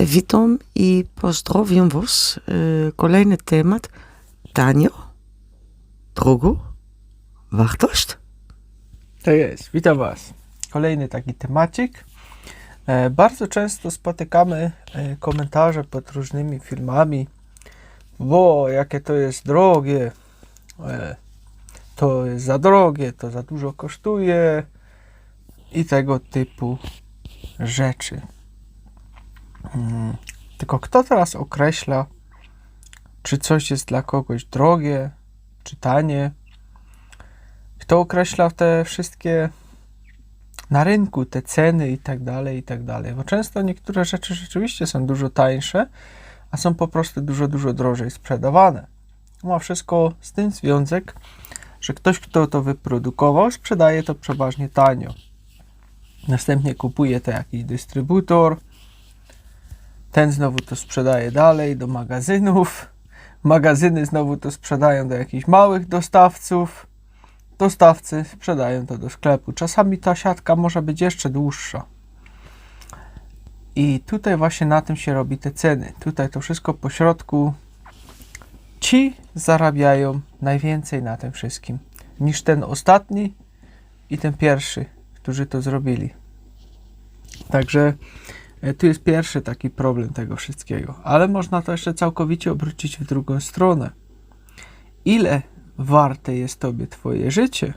Witam i pozdrowiam Was. E, Kolejny temat. Tanio, drogo, wartość. To jest, witam Was. Kolejny taki temacik. E, bardzo często spotykamy e, komentarze pod różnymi filmami. Bo jakie to jest drogie, e, to jest za drogie, to za dużo kosztuje i tego typu rzeczy. Mm, Tylko kto teraz określa, czy coś jest dla kogoś drogie, czy tanie? Kto określa te wszystkie na rynku, te ceny i tak dalej, i tak dalej. Bo często niektóre rzeczy rzeczywiście są dużo tańsze, a są po prostu dużo, dużo drożej sprzedawane. Ma wszystko z tym związek, że ktoś, kto to wyprodukował, sprzedaje to przeważnie tanio. Następnie kupuje to jakiś dystrybutor, ten znowu to sprzedaje dalej do magazynów, magazyny znowu to sprzedają do jakichś małych dostawców, dostawcy sprzedają to do sklepu. Czasami ta siatka może być jeszcze dłuższa. I tutaj właśnie na tym się robi te ceny. Tutaj to wszystko po środku. Ci zarabiają najwięcej na tym wszystkim niż ten ostatni i ten pierwszy, którzy to zrobili. Także tu jest pierwszy taki problem tego wszystkiego. Ale można to jeszcze całkowicie obrócić w drugą stronę. Ile warte jest Tobie Twoje życie?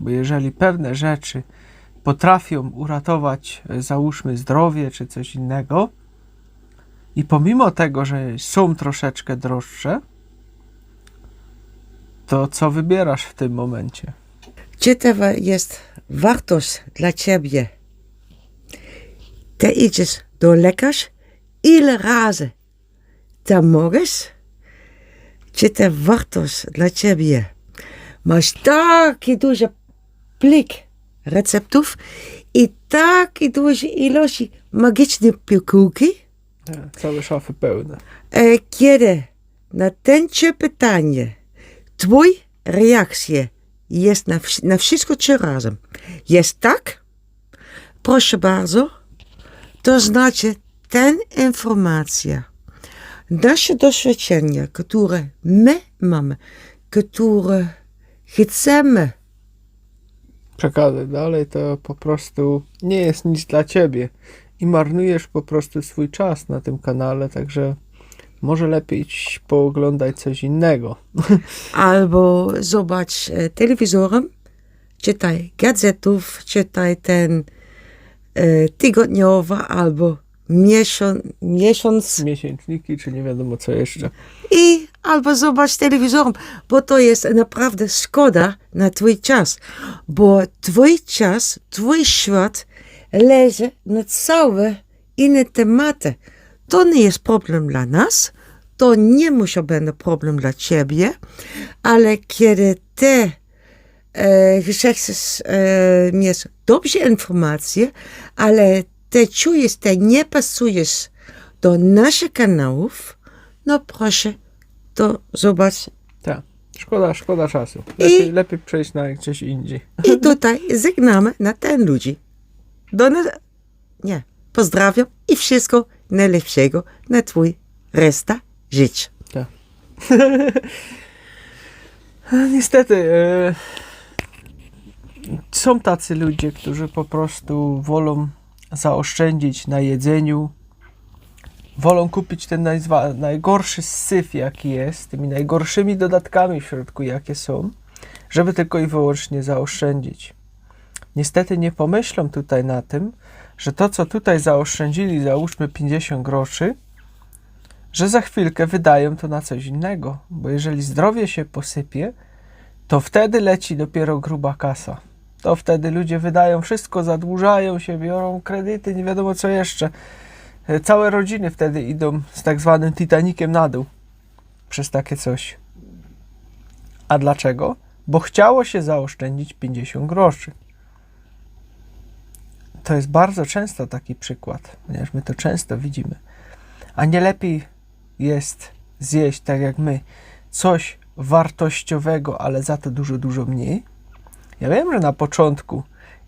Bo jeżeli pewne rzeczy potrafią uratować, e, załóżmy, zdrowie czy coś innego, i pomimo tego, że są troszeczkę droższe, to co wybierasz w tym momencie? Czy to wa- jest wartość dla Ciebie? Ty idziesz do lekarza, ile razy to możesz? Czy to wartość dla Ciebie? Masz taki duży plik receptów i takie duże ilości magicznej pigułki, Całe szafy pełne. Kiedy na ten pytanie Twój reakcja jest na, na wszystko trzy razem. Jest tak? Proszę bardzo. To znaczy, ten informacja, nasze doświadczenia, które my mamy, które chcemy Przekazać dalej, to po prostu nie jest nic dla ciebie i marnujesz po prostu swój czas na tym kanale, także może lepiej pooglądać coś innego. albo zobacz e, telewizorem, czytaj gazetów, czytaj ten tygodniowa albo miesiąc, miesiąc Miesięczniki, czy nie wiadomo co jeszcze. i albo zobacz telewizorem, bo to jest naprawdę szkoda na twój czas, bo twój czas, twój świat leży na całe inne tematy. To nie jest problem dla nas, to nie musi być problem dla ciebie, ale kiedy ty e, chcesz e, mieć dobrze informacje, ale ty czujesz, ty nie pasujesz do naszych kanałów, no proszę, to zobacz. Tak. Szkoda, szkoda czasu. Lepiej, lepiej przejść na gdzieś indziej. I tutaj żegnamy na ten ludzi. Do na... Nie, pozdrawiam i wszystko najlepszego na twój resta życia. No, Niestety, e, są tacy ludzie, którzy po prostu wolą zaoszczędzić na jedzeniu, wolą kupić ten najgorszy syf, jaki jest, tymi najgorszymi dodatkami w środku, jakie są, żeby tylko i wyłącznie zaoszczędzić. Niestety nie pomyślą tutaj na tym, że to, co tutaj zaoszczędzili, załóżmy 50 groszy, że za chwilkę wydają to na coś innego, bo jeżeli zdrowie się posypie, to wtedy leci dopiero gruba kasa. To wtedy ludzie wydają wszystko, zadłużają się, biorą kredyty, nie wiadomo co jeszcze. E, Całe rodziny wtedy idą z tak zwanym Titanikiem na dół przez takie coś. A dlaczego? Bo chciało się zaoszczędzić 50 groszy. To jest bardzo często taki przykład, ponieważ my to często widzimy. A nie lepiej jest zjeść tak jak my coś wartościowego, ale za to dużo, dużo mniej. Ja wiem, że na początku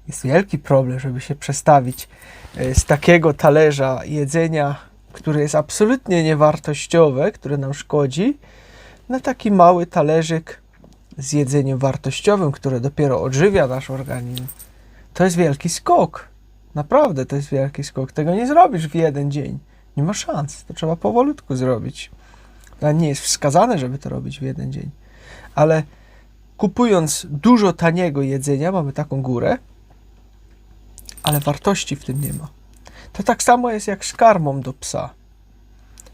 jest wielki problem, żeby się przestawić e, z takiego talerza jedzenia które jest absolutnie niewartościowe, które nam szkodzi, na taki mały talerzyk z jedzeniem wartościowym, które dopiero odżywia nasz organizm. To jest wielki skok. Naprawdę to jest wielki skok. Tego nie zrobisz w jeden dzień. Nie ma szans. To trzeba powolutku zrobić. Nie jest wskazane, żeby to robić w jeden dzień. Ale kupując dużo taniego jedzenia, mamy taką górę, ale wartości w tym nie ma. To tak samo jest jak z karmą do psa.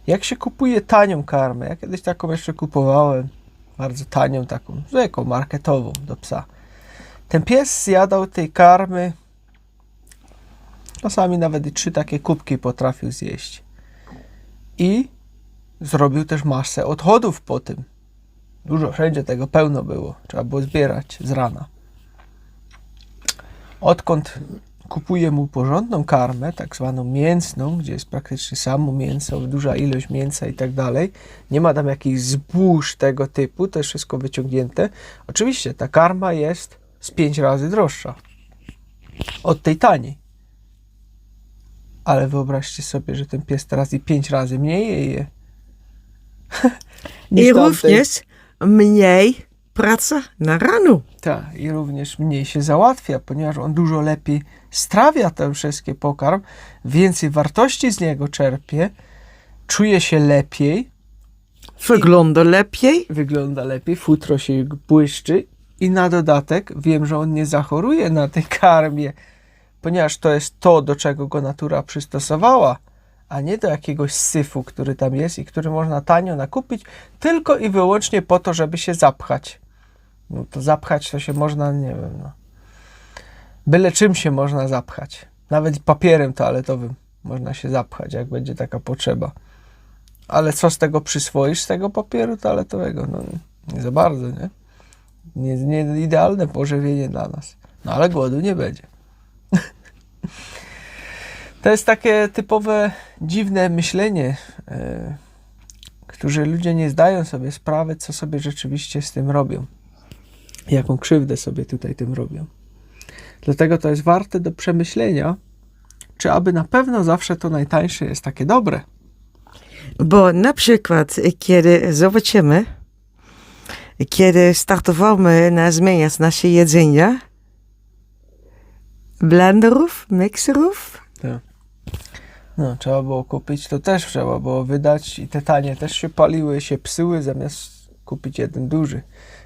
Jak się kupuje tanią karmę, ja kiedyś taką jeszcze kupowałem, bardzo tanią, taką zwykłą, marketową do psa. Ten pies zjadał tej karmy, czasami nawet trzy takie kubki potrafił zjeść. I zrobił też masę odchodów po tym. Dużo, wszędzie tego pełno było. Trzeba było zbierać z rana. Odkąd kupuję mu porządną karmę, tak zwaną mięsną, gdzie jest praktycznie samo mięso, duża ilość mięsa i tak dalej, nie ma tam jakichś zbóż tego typu, to jest wszystko wyciągnięte. Oczywiście ta karma jest z pięć razy droższa od tej taniej. Ale wyobraźcie sobie, że ten pies teraz i pięć razy mniej je. I również mniej praca na rano. Tak, i również mniej się załatwia, ponieważ on dużo lepiej strawia ten wszystkie pokarm, więcej wartości z niego czerpie, czuje się lepiej, Wygląda lepiej. wygląda lepiej, futro się błyszczy i na dodatek wiem, że on nie zachoruje na tej karmie, ponieważ to jest to, do czego go natura przystosowała, a nie do jakiegoś syfu, który tam jest i który można tanio nakupić, tylko i wyłącznie po to, żeby się zapchać. No to zapchać to się można, nie wiem, no. Byle czym się można zapchać. Nawet papierem toaletowym można się zapchać, jak będzie taka potrzeba. Ale co z tego przyswoisz, z tego papieru toaletowego? No nie za bardzo, nie? Nie, nie idealne pożywienie dla nas. No ale głodu nie będzie. to jest takie typowe, dziwne myślenie, e, które ludzie nie zdają sobie sprawy, co sobie rzeczywiście z tym robią. Jaką krzywdę sobie tutaj tym robią. Dlatego to jest warte do przemyślenia, czy aby na pewno zawsze to najtańsze jest takie dobre. Bo na przykład, kiedy zobaczymy, kiedy startowamy na zmieniać nasze jedzenia, blenderów, mikserów, No, trzeba było kupić, to też trzeba było wydać i te tanie też się paliły, się psyły, zamiast kupić jeden duży,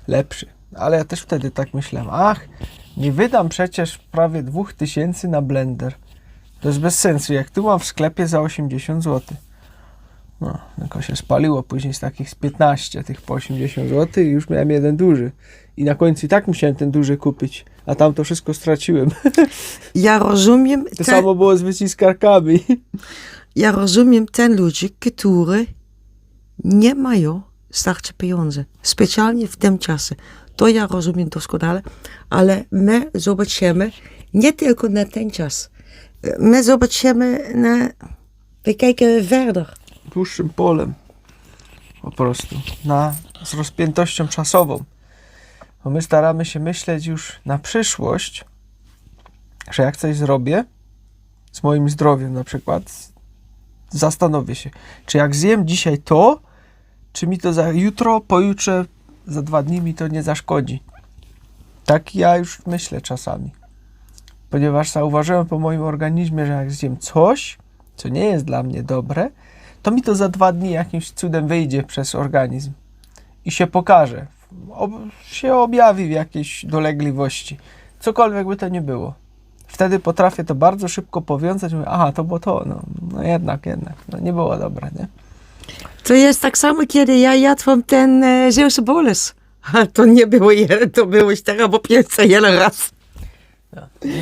lepszy. Ale ja też wtedy tak myślałem, ach, nie wydam przecież prawie 2000 na blender. To jest bez sensu, jak tu mam w sklepie za 80 zł. No, tylko się spaliło później z takich z 15, tych po 80 zł i już miałem jeden duży. I na końcu i tak musiałem ten duży kupić, a tam to wszystko straciłem. ja rozumiem, To te, samo było z wyciskarkami. ja rozumiem ten ludzi, którzy nie mają starcze pieniądze, specjalnie w tym czasie. To ja rozumiem doskonale, ale my zobaczymy nie tylko na ten czas. My zobaczymy na, we kijken verder. Dłuższym polem. Po prostu. Na, z rozpiętością czasową. Bo my staramy się myśleć już na przyszłość, że jak coś zrobię z moim zdrowiem na przykład, zastanowię się, czy jak zjem dzisiaj to, czy mi to za jutro, pojutrze, za dwa dni mi to nie zaszkodzi. Tak ja już myślę czasami. Ponieważ zauważyłem po moim organizmie, że jak zjem coś, co nie jest dla mnie dobre, to mi to za dwa dni jakimś cudem wyjdzie przez organizm i się pokaże. Ob się objawi w jakiejś dolegliwości. Cokolwiek by to nie było. Wtedy potrafię to bardzo szybko powiązać. Mówię, aha, to było to. No, no jednak, jednak. No, nie było dobre, nie? To jest tak samo, kiedy ja jadłam ten e, Zeeuwse bolus. A to nie było to było cztery albo pięć jeden raz.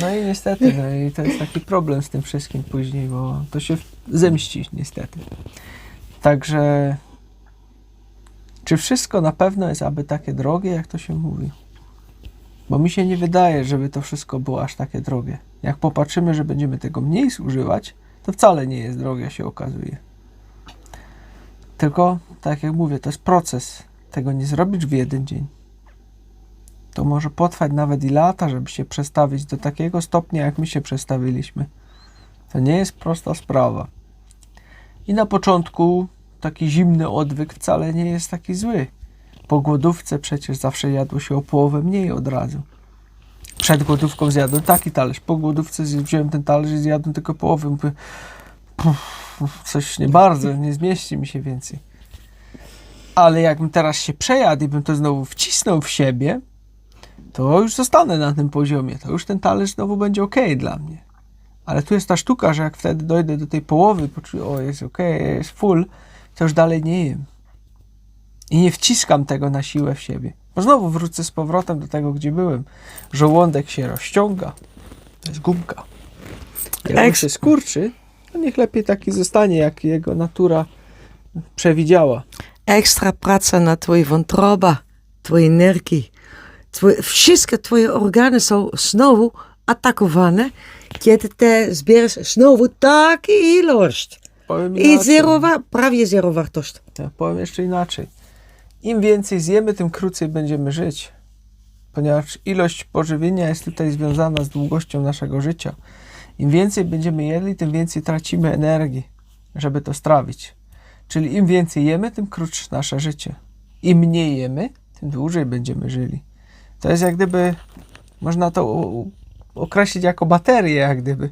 No i niestety, no i to jest taki problem z tym wszystkim później, bo to się zemści niestety. Także czy wszystko na pewno jest aby takie drogie, jak to się mówi? Bo mi się nie wydaje, żeby to wszystko było aż takie drogie. Jak popatrzymy, że będziemy tego mniej zużywać, to wcale nie jest drogie, się okazuje. Tylko, tak jak mówię, to jest proces. Tego nie zrobisz w jeden dzień to może potrwać nawet i lata, żeby się przestawić do takiego stopnia, jak my się przestawiliśmy. To nie jest prosta sprawa. I na początku taki zimny odwyk wcale nie jest taki zły. Po głodówce przecież zawsze jadło się o połowę mniej od razu. Przed głodówką zjadłem taki talerz. Po głodówce wziąłem ten talerz i zjadłem tylko połowę. Mówię, "Puf, coś nie bardzo, nie zmieści mi się więcej. Ale jakbym teraz się przejadł i bym to znowu wcisnął w siebie, to już zostanę na tym poziomie. To już ten talerz znowu będzie ok dla mnie. Ale tu jest ta sztuka, że jak wtedy dojdę do tej połowy, poczuję, o jest ok, jest full, to już dalej nie jem. I nie wciskam tego na siłę w siebie. Bo znowu wrócę z powrotem do tego, gdzie byłem. Żołądek się rozciąga. To jest gumka. Jak on się skurczy, to niech lepiej taki zostanie, jak jego natura przewidziała. Extra praca na twoje wątroba, twoje nerki. Twoje, wszystkie twoje organy są znowu atakowane, kiedy te zbierasz znowu taką ilość. Powiem I inaczej. zerowa, prawie zero wartość. Ja powiem jeszcze inaczej. Im więcej zjemy, tym krócej będziemy żyć. Ponieważ ilość pożywienia jest tutaj związana z długością naszego życia. Im więcej będziemy jedli, tym więcej tracimy energii, żeby to strawić. Czyli im więcej jemy, tym krótsze nasze życie. Im mniej jemy, tym dłużej będziemy żyli. To jest jak gdyby, można to określić jako baterię, jak gdyby.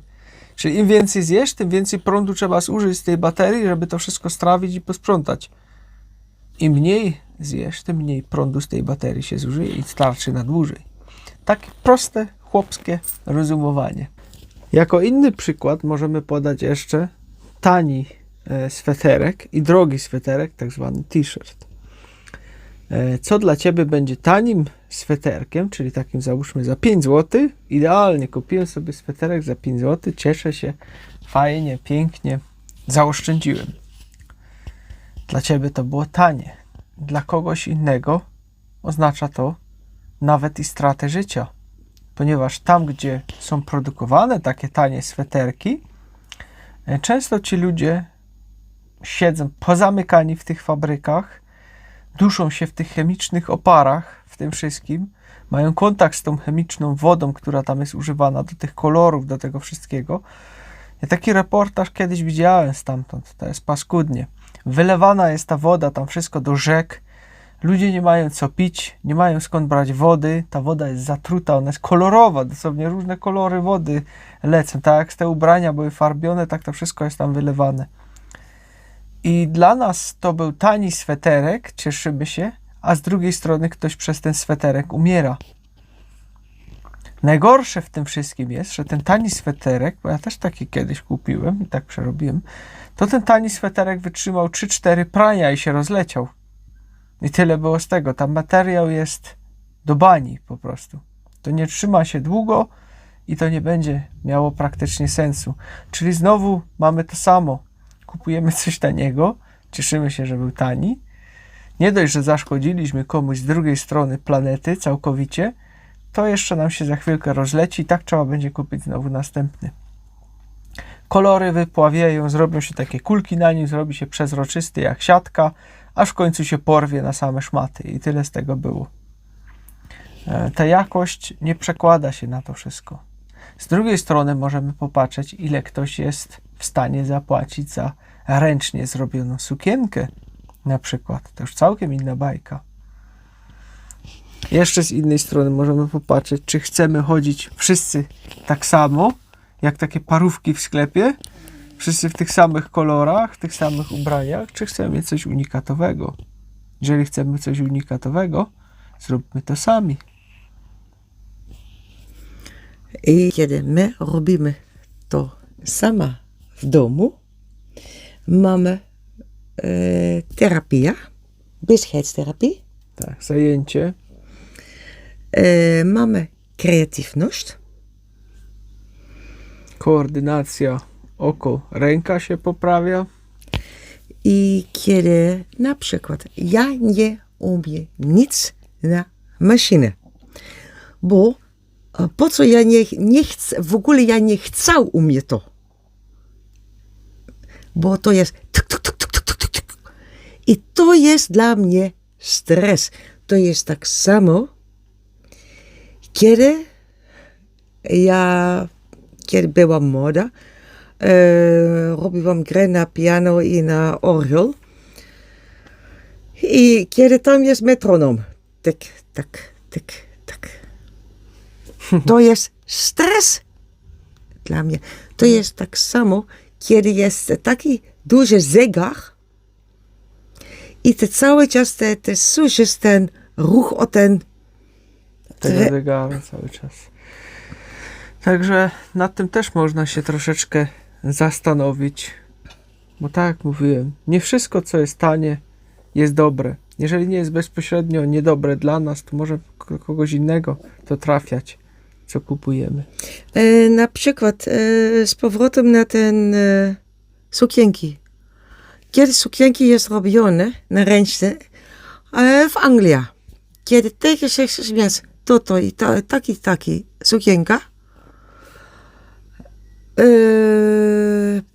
Czyli im więcej zjesz, tym więcej prądu trzeba zużyć z tej baterii, żeby to wszystko strawić i posprzątać. Im mniej zjesz, tym mniej prądu z tej baterii się zużyje i starczy na dłużej. Takie proste, chłopskie rozumowanie. Jako inny przykład możemy podać jeszcze tani e, sweterek i drogi sweterek, tak zwany t-shirt. E, Co dla Ciebie będzie tanim sweterkiem, czyli takim załóżmy za 5 zł? Idealnie, kupiłem sobie sweterek za 5 zł, cieszę się, fajnie, pięknie, zaoszczędziłem. Dla Ciebie to było tanie. Dla kogoś innego oznacza to nawet i stratę życia, ponieważ tam, gdzie są produkowane takie tanie sweterki, e, często ci ludzie siedzą pozamykani w tych fabrykach, duszą się w tych chemicznych oparach, w tym wszystkim, mają kontakt z tą chemiczną wodą, która tam jest używana do tych kolorów, do tego wszystkiego. Ja taki reportaż kiedyś widziałem stamtąd, to jest paskudnie. Wylewana jest ta woda, tam wszystko do rzek. Ludzie nie mają co pić, nie mają skąd brać wody. Ta woda jest zatruta, ona jest kolorowa, dosłownie różne kolory wody lecą. Tak jak te ubrania były farbione, tak to wszystko jest tam wylewane. I dla nas to był tani sweterek, cieszymy się, a z drugiej strony ktoś przez ten sweterek umiera. Najgorsze w tym wszystkim jest, że ten tani sweterek, bo ja też taki kiedyś kupiłem i tak przerobiłem, to ten tani sweterek wytrzymał 3-4 prania i się rozleciał. I tyle było z tego. Tam materiał jest do bani po prostu. To nie trzyma się długo i to nie będzie miało praktycznie sensu. Czyli znowu mamy to samo. Kupujemy coś taniego, cieszymy się, że był tani. Nie dość, że zaszkodziliśmy komuś z drugiej strony planety całkowicie, to jeszcze nam się za chwilkę rozleci i tak trzeba będzie kupić znowu następny. Kolory wypławieją, zrobią się takie kulki na nim, zrobi się przezroczysty jak siatka, aż w końcu się porwie na same szmaty i tyle z tego było. E, Ta jakość nie przekłada się na to wszystko. Z drugiej strony możemy popatrzeć, ile ktoś jest w stanie zapłacić za ręcznie zrobioną sukienkę, na przykład. To już całkiem inna bajka. Jeszcze z innej strony możemy popatrzeć, czy chcemy chodzić wszyscy tak samo, jak takie parówki w sklepie, wszyscy w tych samych kolorach, w tych samych ubraniach, czy chcemy coś unikatowego. Jeżeli chcemy coś unikatowego, zróbmy to sami. I kiedy my robimy to sama w domu, mamy e, terapię, bezheidstherapie, Tak, zajęcie. e, mamy kreatywność, koordynacja oko, ręka się poprawia. I kiedy na przykład ja nie umiem nic na maszynę, bo e, po co ja nie, nie chcę, w ogóle ja nie chcę umieć to. Bo to jest i to jest dla mnie stres. To jest tak samo, kiedy ja, kiedy była moda, E, robiłam grę na piano i na orgel. I kiedy tam jest metronom, tyk, tak, tyk, tak. To jest stres dla mnie. To jest tak samo, kiedy jest taki duży zegar i ty cały czas te, te słyszysz ten ruch o ten tego Tre- zegara cały czas. Także nad tym też można się troszeczkę zastanowić. Bo tak jak mówiłem, nie wszystko co jest tanie jest dobre. Jeżeli nie jest bezpośrednio niedobre dla nas, to może kogoś innego to trafiać, co kupujemy. E, na przykład e, z powrotem na ten e, sukienki. Kiedy sukienki jest robione na ręce e, w Anglii, kiedy tegen zegt mensen, to to i ta, taki, taki sukienka,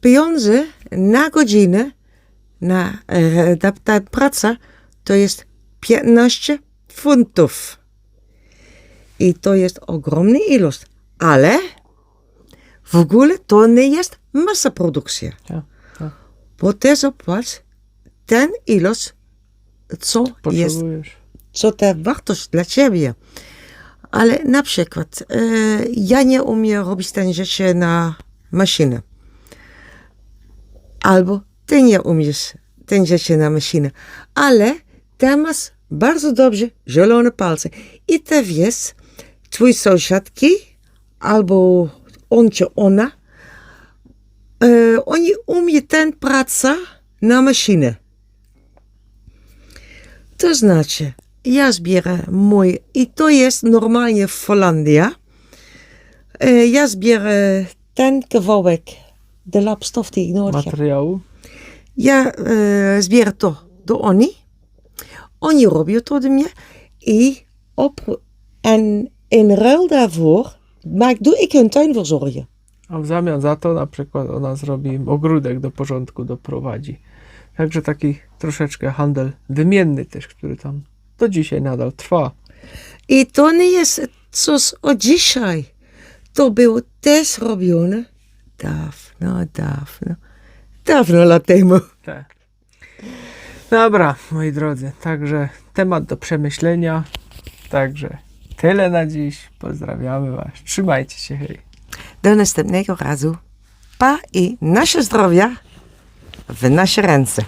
pieniądze na godzinę na ta praca to jest 15 funtów. I to jest ogromna ilość. Ale w ogóle to nie jest masoprodukcja. Ja, tak. Bo ty zobacz, ten ilość, co jest, co ta wartość dla ciebie. Ale na przykład, e, ja nie umiem robić ten rzeczy na maszynę. Albo ty nie umiesz ten rzeczy na maszynę. Ale ty masz bardzo dobrze zielone palce. I ty wiesz, twój sąsiadki, albo on czy ona, e, oni umie ten praca na maszynę. To znaczy, ja zbieram mój, i to jest normalnie w Holandii, e, ja zbieram ten kawałek, de lapstof die ik nodig heb. Materiału. Ja e, zbieram to do oni, oni robią to do mnie i op, en in ruil daarvoor maak, doe ik hun tuin verzorgen. A w zamian za to na przykład ona zrobi im ogródek do porządku doprowadzi. Także taki troszeczkę handel wymienny też, który tam do dzisiaj nadal trwa. I to nie jest coś o dzisiaj. To było też robione dawno, dawno, dawno lat temu. Tak. Dobra, moi drodzy, także temat do przemyślenia. Także tyle na dziś. Pozdrawiamy Was. Trzymajcie się, hej. Do następnego razu. Pa i nasze zdrowia w nasze ręce.